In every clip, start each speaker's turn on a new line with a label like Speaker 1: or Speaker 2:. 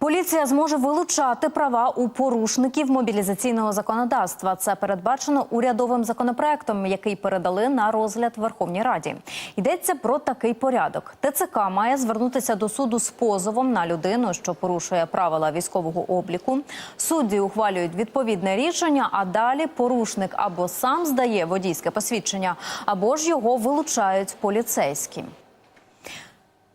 Speaker 1: Поліція зможе вилучати права у порушників мобілізаційного законодавства. Це передбачено урядовим законопроектом, який передали на розгляд Верховній Раді. Йдеться про такий порядок. ТЦК має звернутися до суду з позовом на людину, що порушує правила військового обліку. Судді ухвалюють відповідне рішення, а далі порушник або сам здає водійське посвідчення, або ж його вилучають поліцейські.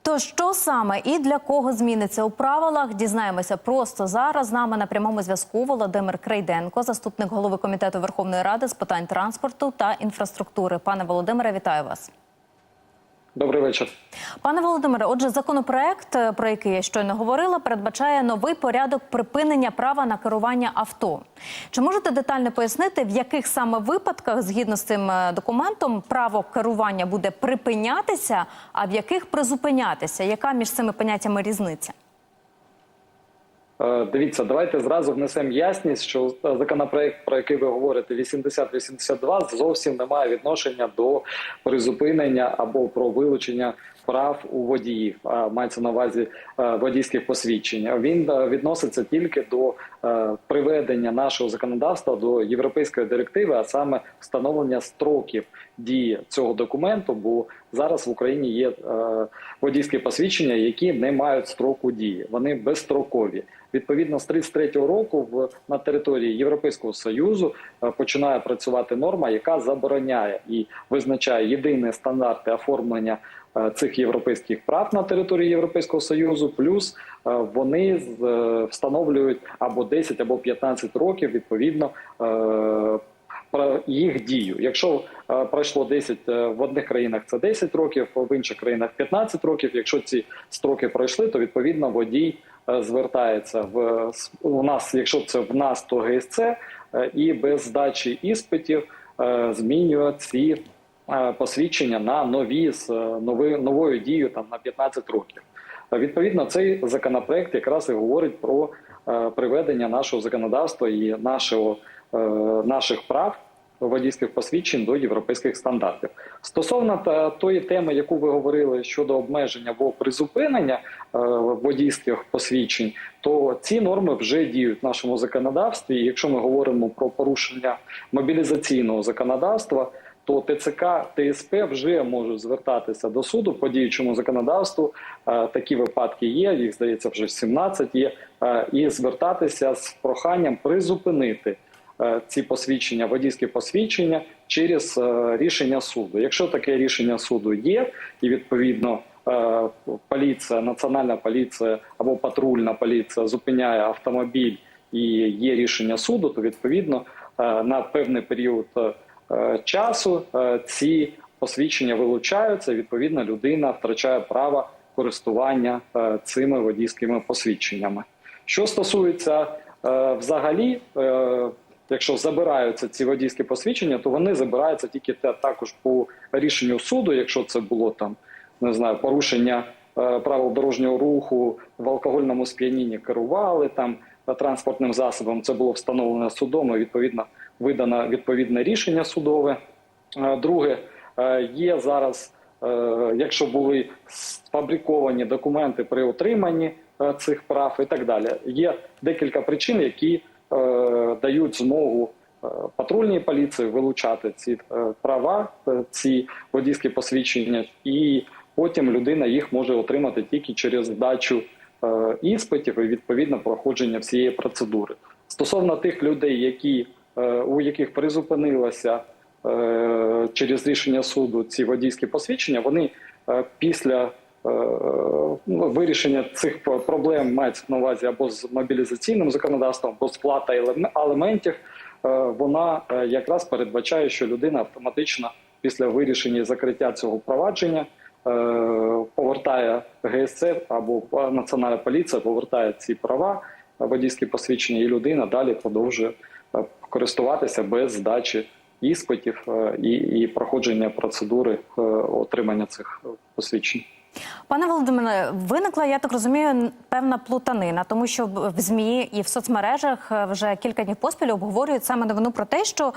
Speaker 1: То що саме і для кого зміниться у правилах? Дізнаємося просто зараз. З нами на прямому зв'язку Володимир Крейденко, заступник голови комітету Верховної Ради з питань транспорту та інфраструктури. Пане Володимире, вітаю вас.
Speaker 2: Добрий вечір.
Speaker 1: Пане Володимире, отже, законопроект, е, про який я щойно говорила, передбачає новий порядок припинення права на керування авто. Чи можете детально пояснити, в яких саме випадках, згідно з цим е, документом, право керування буде припинятися, а в яких призупинятися? Яка між цими поняттями різниця?
Speaker 2: Е, Дивіться, давайте зразу внесемо ясність, що законопроект, про який ви говорите, 8082, зовсім не має відношення до призупинення або про вилучення прав у водіїв. А мається на увазі е, водійських посвідчень. Він е, відноситься тільки до е, приведення нашого законодавства до європейської директиви, а саме встановлення строків дії цього документу. Бо зараз в Україні є водійські посвідчення, які не мають строку дії. Вони безстрокові. Відповідно, з 33-го року в на території Європейського союзу починає працювати норма, яка забороняє і визначає єдині стандарти оформлення е, цих європейських прав на території Європейського союзу. Плюс е, вони е, встановлюють або 10, або 15 років відповідно. е, про їх дію. Якщо пройшло 10 е, в одних країнах, це 10 років, в інших країнах 15 років. Якщо ці строки пройшли, то відповідно водій звертається в у нас, якщо це в нас, то ГСЦ, і без здачі іспитів змінює ці посвідчення на нові з е, нови, новою дією там на 15 років. Е, Відповідно, цей законопроект якраз і говорить про е, приведення нашого законодавства і нашого, е, наших прав водійських посвідчень до європейських стандартів. Стосовно тої теми, яку ви говорили щодо обмеження або призупинення е, водійських посвідчень, то ці норми вже діють в нашому законодавстві. Якщо ми говоримо про порушення мобілізаційного законодавства, то ТЦК ТСП вже можуть звертатися до суду по діючому законодавству. Е, Такі випадки є. Їх здається, вже 17 є, е, і звертатися з проханням призупинити е, ці посвідчення, водійські посвідчення через рішення суду. Якщо таке рішення суду є, і відповідно поліція, національна поліція або патрульна поліція зупиняє автомобіль і є рішення суду, то відповідно на певний період часу е, ці посвідчення вилучаються. Відповідно, людина втрачає право користування е, цими водійськими посвідченнями. Що стосується е, взагалі, е, якщо забираються ці водійські посвідчення, то вони забираються тільки та- також по рішенню суду, якщо це було там не знаю, порушення е, правил дорожнього руху в алкогольному сп'янінні керували там е, транспортним засобом. Це було встановлено судом. і, Відповідно, видано відповідне рішення судове. Е, Друге, е, є зараз, е, якщо були сфабриковані документи при отриманні цих прав і так далі. Є декілька причин, які дають змогу патрульній поліції вилучати ці права, ці водійські посвідчення, і потім людина їх може отримати тільки через здачу іспитів і відповідно проходження всієї процедури. Стосовно тих людей, які у яких призупинилася е, через рішення суду ці водійські посвідчення, вони е, після е, ну, вирішення цих проблем мається на увазі або з мобілізаційним законодавством, або сплата елем- аліментів, е, вона е, якраз передбачає, що людина автоматично після вирішення закриття цього провадження е, повертає ГСЦ або е, Національна поліція повертає ці права, е, водійські посвідчення, і людина далі продовжує е, користуватися без здачі іспитів е, і, і проходження процедури е, отримання цих е, посвідчень.
Speaker 1: Пане Володимире, виникла, я так розумію, певна плутанина, тому що в змі і в соцмережах вже кілька днів поспіль обговорюють саме новину про те, що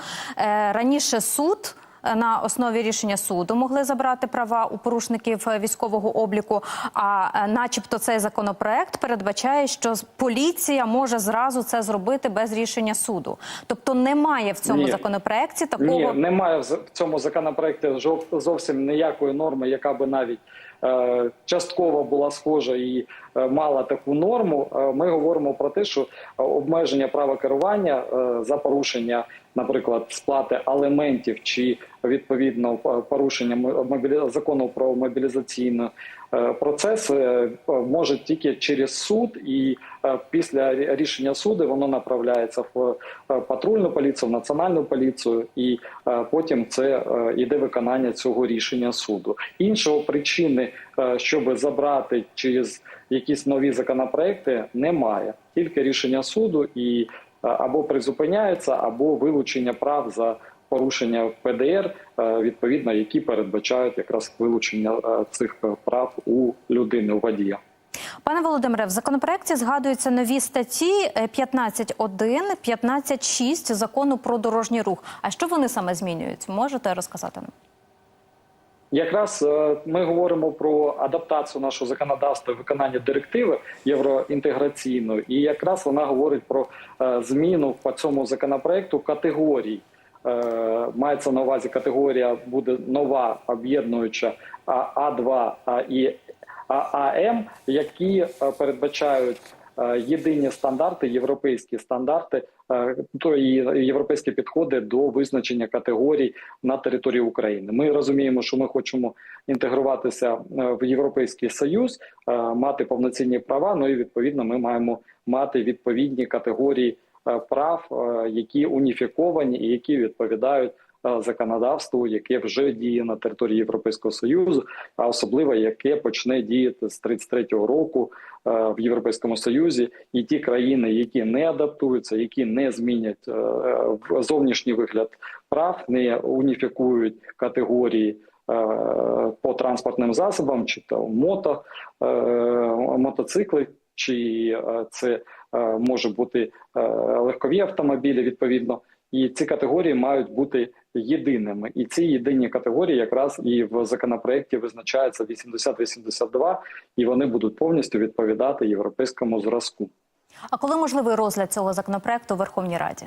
Speaker 1: раніше суд на основі рішення суду могли забрати права у порушників е, військового обліку. А е, начебто цей законопроект передбачає, що поліція може зразу це зробити без рішення суду. Тобто немає в цьому
Speaker 2: Ні.
Speaker 1: законопроекті такого.
Speaker 2: Ні, немає в цьому законопроекті зовсім ніякої норми, яка би навіть е, частково була схожа і е, мала таку норму. Е, Ми говоримо про те, що е, обмеження права керування е, за порушення, наприклад, сплати алементів чи відповідно порушення м- закону про мобілізаційний е, процес е, може тільки через суд, і е, після рішення суду воно направляється в е, патрульну поліцію, в національну поліцію, і е, потім це е, іде виконання цього рішення суду. Іншого причини, е, щоб забрати через якісь нові законопроекти, немає. Тільки рішення суду і е, або призупиняється, або вилучення прав за порушення ПДР, е, відповідно, які передбачають якраз вилучення е, цих е, прав у людини, у водія.
Speaker 1: Пане Володимире, в законопроекті згадуються нові статті е, 15.1, 15.6 закону про дорожній рух. А що вони саме змінюють? Можете розказати нам?
Speaker 2: Якраз ми говоримо про адаптацію нашого законодавства, виконання директиви євроінтеграційної, і якраз вона говорить про зміну по цьому законопроекту категорій. Е, Мається на увазі категорія буде нова об'єднуюча А 2 і ААМ, які е, передбачають е, єдині стандарти, європейські стандарти, то і європейські підходи до визначення категорій на території України. Ми розуміємо, що ми хочемо інтегруватися в Європейський Союз, мати повноцінні права. Ну і відповідно ми маємо мати відповідні категорії прав, е, які уніфіковані і які відповідають. е, Законодавству, яке вже діє на території Європейського союзу, а особливо яке почне діяти з 33-го року е, в Європейському Союзі, і ті країни, які не адаптуються, які не змінять е, зовнішній вигляд прав, не уніфікують категорії е, по транспортним засобам, чи то мото, е, мотоцикли, чи е, це е, може бути е, легкові автомобілі відповідно. І ці категорії мають бути єдиними. І ці єдині категорії якраз і в законопроекті визначаються 80-82, і вони будуть повністю відповідати європейському зразку.
Speaker 1: А коли можливий розгляд цього законопроекту у Верховній Раді?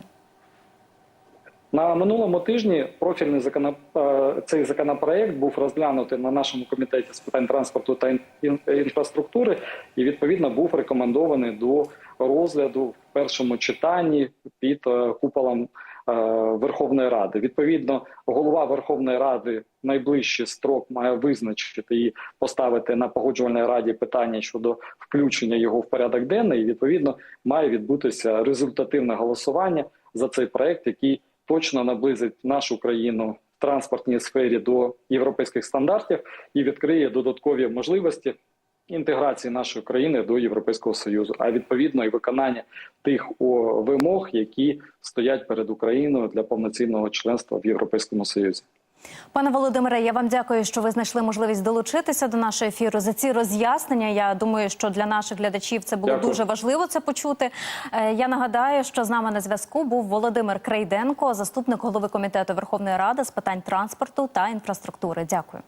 Speaker 2: На минулому тижні профільний законо... е, цей законопроект був розглянутий на нашому комітеті з питань транспорту та ін- ін- інфраструктури, і відповідно був рекомендований до розгляду в першому читанні під е, куполом е, Верховної Ради. Відповідно, голова Верховної Ради найближчий строк має визначити і поставити на погоджувальній раді питання щодо включення його в порядок денний. І відповідно має відбутися результативне голосування за цей проект, який точно наблизить нашу країну в транспортній сфері до європейських стандартів і відкриє додаткові можливості інтеграції нашої країни до Європейського союзу, а відповідно і виконання тих вимог, які стоять перед Україною для повноцінного членства в Європейському Союзі.
Speaker 1: Пане Володимире, я вам дякую, що ви знайшли можливість долучитися до нашого ефіру за ці роз'яснення. Я думаю, що для наших глядачів це було
Speaker 2: Дякую.
Speaker 1: дуже важливо це почути. Е, Я нагадаю, що з нами на зв'язку був Володимир Крейденко, заступник голови комітету Верховної Ради з питань транспорту та інфраструктури. Дякую.